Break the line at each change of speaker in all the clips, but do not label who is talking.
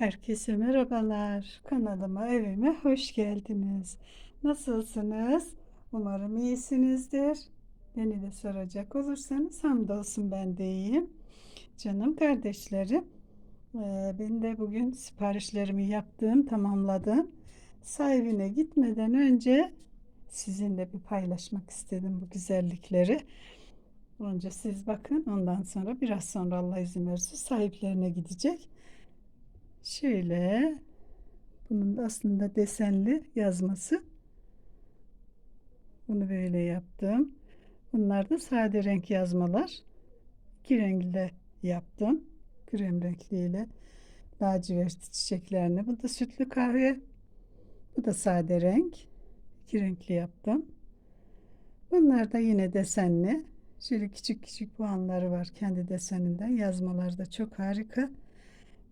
Herkese merhabalar. Kanalıma, evime hoş geldiniz. Nasılsınız? Umarım iyisinizdir. Beni de soracak olursanız hamdolsun ben de iyiyim. Canım kardeşlerim, eee, ben de bugün siparişlerimi yaptım, tamamladım. Sahibine gitmeden önce sizinle bir paylaşmak istedim bu güzellikleri. Önce siz bakın, ondan sonra biraz sonra Allah izin verirse sahiplerine gidecek. Şöyle bunun da aslında desenli yazması. Bunu böyle yaptım. Bunlar da sade renk yazmalar. İki renkli yaptım. Krem renkliyle lacivertli çiçeklerini. Bu da sütlü kahve. Bu da sade renk. İki renkli yaptım. Bunlar da yine desenli. Şöyle küçük küçük puanları var kendi deseninden. Yazmalar da çok harika.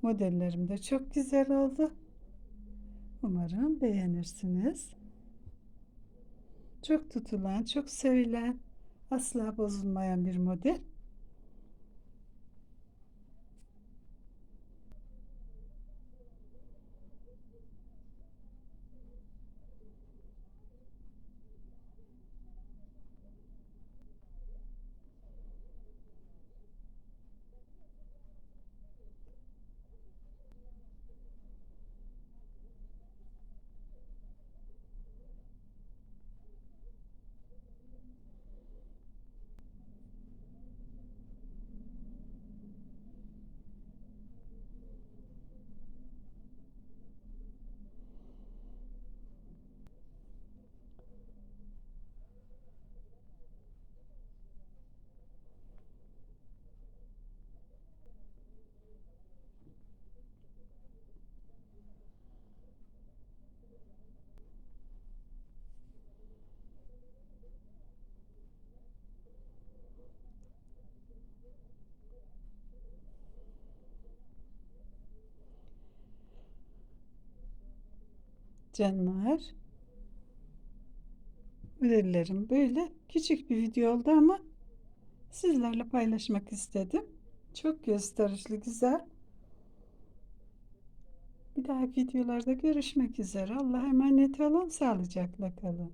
Modellerim de çok güzel oldu. Umarım beğenirsiniz. Çok tutulan, çok sevilen, asla bozulmayan bir model. Canlar. Modellerim böyle küçük bir video oldu ama sizlerle paylaşmak istedim. Çok gösterişli, güzel. Bir dahaki videolarda görüşmek üzere. Allah'a emanet olun. Sağlıcakla kalın.